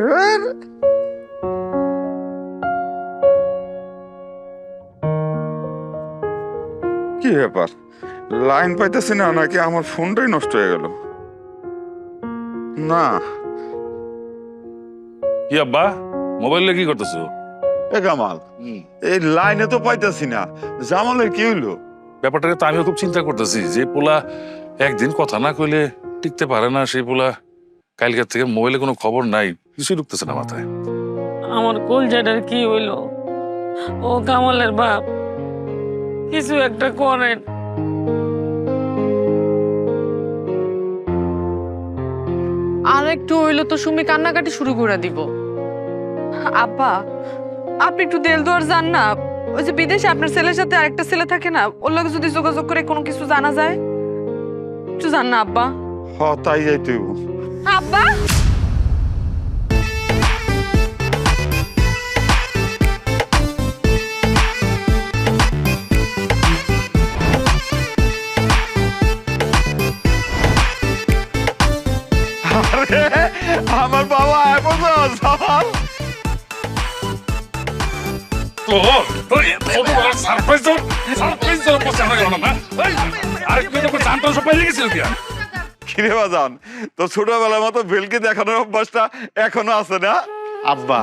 কি ব্যাপার? লাইন পাইতেছি না নাকি আমার ফোনটাই নষ্ট হয়ে গেল? না। কি আব্বা? মোবাইল কি করতেছো? এ কামাল এই লাইনে তো পাইতেছি না। জামালের কি হইল? ব্যাপারটাকে তো আমিও খুব চিন্তা করতেছি যে পোলা একদিন কথা না কইলে টিকতে পারে না সেই পোলা। কালকের থেকে মোবাইলে কোনো খবর নাই। কিছুই ঢুকতেছে না মাথায় আমার কলজাটার কি হইল? ও কামালের বাপ। কিছু একটা করেন। আর একটু হইল তো সুমি কান্নাকাটি শুরু করে দিব। আব্বা আপনি একটু দেল দোয়ার যান না। ওই যে বিদেশে আপনার ছেলের সাথে আরেকটা ছেলে থাকে না ওর লগে যদি যোগাযোগ করে কোনো কিছু জানা যায়? একটু জান না আব্বা। হ তাই যাইতে। আব্বা! আরে আমার বাবা কিরে বাজান তো ছোটবেলার মতো দেখানোর অভ্যাসটা এখনও আছে না? আব্বা।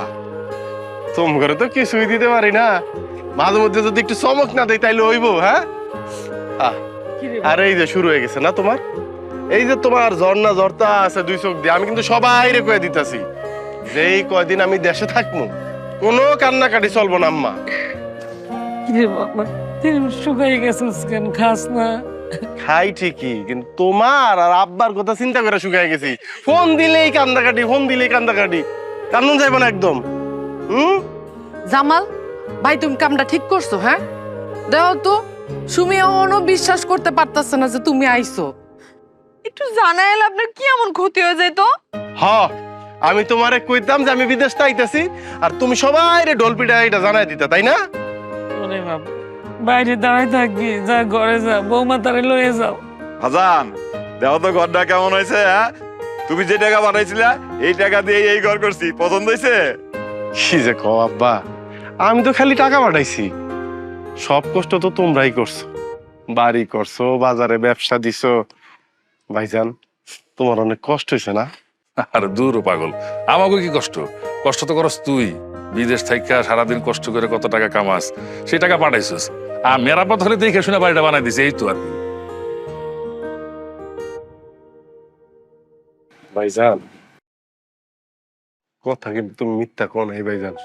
তোম ঘরে তো কিছুই দিতে পারি না। মাঝে মধ্যে যদি একটু চমক না দেয় তাইলে হইব হ্যাঁ? আহ, আর এই যে শুরু হয়ে গেছে না তোমার? এই যে তোমার ঝর্ণা ঝর্তা আছে দুই চোখ দিয়ে আমি কিন্তু সবাই রে কয়ে দিতেছি যে এই কয়দিন আমি দেশে থাকব কোনো কান্নাকাটি চলবো না আম্মা। কিরে বাবা শুকাই গেছিস কেন? খাস না? খাই ঠিকই কিন্তু তোমার আর আব্বার কথা চিন্তা করে শুকাই গেছি। ফোন দিলেই কান্দাকাটি ফোন দিলেই কান্দাকাটি কান্দন যাইব না একদম। হুম? জামাল ভাই তুমি কামটা ঠিক করছ হ্যাঁ? দেখো তো সুমি এখনও বিশ্বাস করতে পারতাছে না যে তুমি আইছো। একটু জানাইলে আপনার কি এমন ক্ষতি হয়ে যায় তো? হ আমি তোমারে কইতাম যে আমি বিদেশ আইতাছি আর তুমি সবাই রে ডলপিটা এটা জানাই দিতা তাই না? ওরে বাবা বাইরে দাঁড়ায় থাকবি যা ঘরে যা বৌমা তারে লয়ে যাও। হাজান দেখো তো ঘরটা কেমন হয়েছে হ্যাঁ? তুমি যে টাকা পাঠাইছিলা এই টাকা দিয়ে এই ঘর করছি পছন্দ হয়েছে? কি যে কও আব্বা আমি তো খালি টাকা পাঠাইছি। সব কষ্ট তো তোমরাই করছ। বাড়ি করছ বাজারে ব্যবসা দিছো ভাইজান তোমার অনেক কষ্ট হয়েছে না? আর দূর পাগল। আমাকে কি কষ্ট? কষ্ট তো করস তুই। বিদেশ থাইকা সারাদিন কষ্ট করে কত টাকা কামাস সেই টাকা পাঠাইছিস। আর মেরাপত হলে দেখে শুনে বাড়িটা বানাই দিছে এই তো আর ভাইজান কথা কিন্তু তুমি মিথ্যা কো নাই ভাইজান।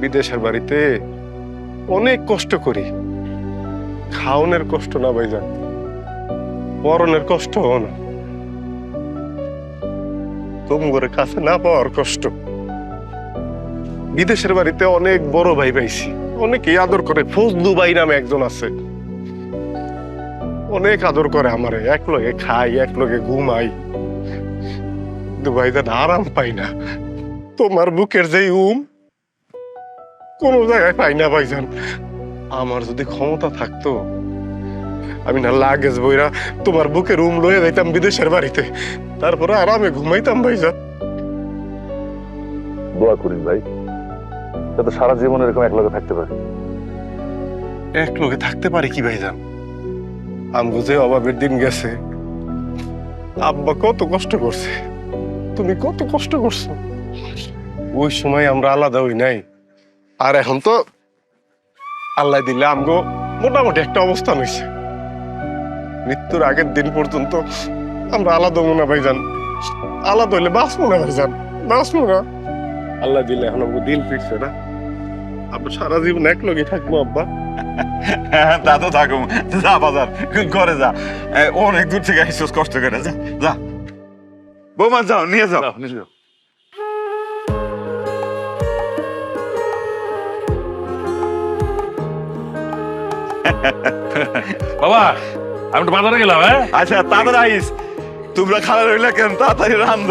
বিদেশের বাড়িতে অনেক কষ্ট করি। খাওনের কষ্ট না ভাইজান। পরনের কষ্ট না। তোমার কাছে না পাওয়ার কষ্ট। বিদেশের বাড়িতে অনেক বড় ভাই পাইছি। অনেকে আদর করে। ফজলু ভাই নামে একজন আছে। অনেক আদর করে আমারে। এক লগে খাই এক লগে ঘুমাই দুবাই ভাইজান আরাম পাই না। তোমার বুকের যে উম, কোন জায়গায় পাই না ভাইজান। আমার যদি ক্ষমতা থাকতো আমি না লাগেজ বইরা তোমার বুকের উম লয়ে যাইতাম বিদেশের বাড়িতে। তারপরে আরামে ঘুমাইতাম ভাইজান। দোয়া করিস ভাই যাতে সারা জীবন এরকম এক লগে থাকতে পারে। এক লোকে থাকতে পারি কি ভাইজান? আমগো যে অভাবের দিন গেছে আব্বা কত কষ্ট করছে তুমি কত কষ্ট করছ। ওই সময় আমরা আলাদা হই নাই। আর এখন তো আল্লাহ দিলে আমগো মোটামুটি একটা অবস্থান হয়েছে মৃত্যুর আগের দিন পর্যন্ত আমরা আলাদা হব না ভাইজান। আলাদা হইলে বাঁচবো না ভাইজান বাঁচবো না। আল্লাহ দিলে এখন আমগো দিন ফিরছে না। আমরা সারা জীবন এক লগে থাকব আব্বা। হ্যাঁ তা তো থাকুম। যা বাজার ঘরে যা। অনেক দূর থেকে আইসোস কষ্ট করে যা যা। বৌমা যাও নিয়ে যাও। যাও, নিয়ে যাও। বাবা আমি একটু বাজারে গেলাম হ্যাঁ? আচ্ছা তাড়াতাড়ি আইস। তোমরা খাবার রইলে কেন? তাড়াতাড়ি রান্ধ।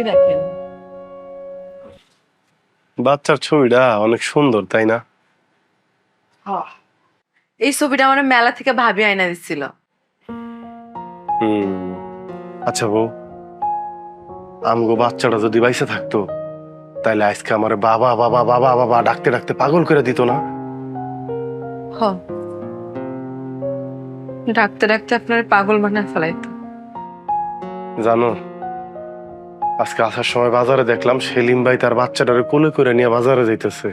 কি দেখেন? বাচ্চার ছবিটা অনেক সুন্দর তাই না? এই ছবিটা আমার মেলা থেকে ভাবি আয়না দিচ্ছিল হুম। আচ্ছা বউ আমগো বাচ্চাটা যদি বাইসে থাকতো তাইলে আজকে আমার বাবা বাবা বাবা বাবা ডাকতে ডাকতে পাগল করে দিত না? হ। ডাকতে ডাকতে আপনার পাগল বানায় ফেলাইতো। জানো আজকে আসার সময় বাজারে দেখলাম সেলিম ভাই তার বাচ্চাটারে কোলে করে নিয়ে বাজারে যাইতেছে।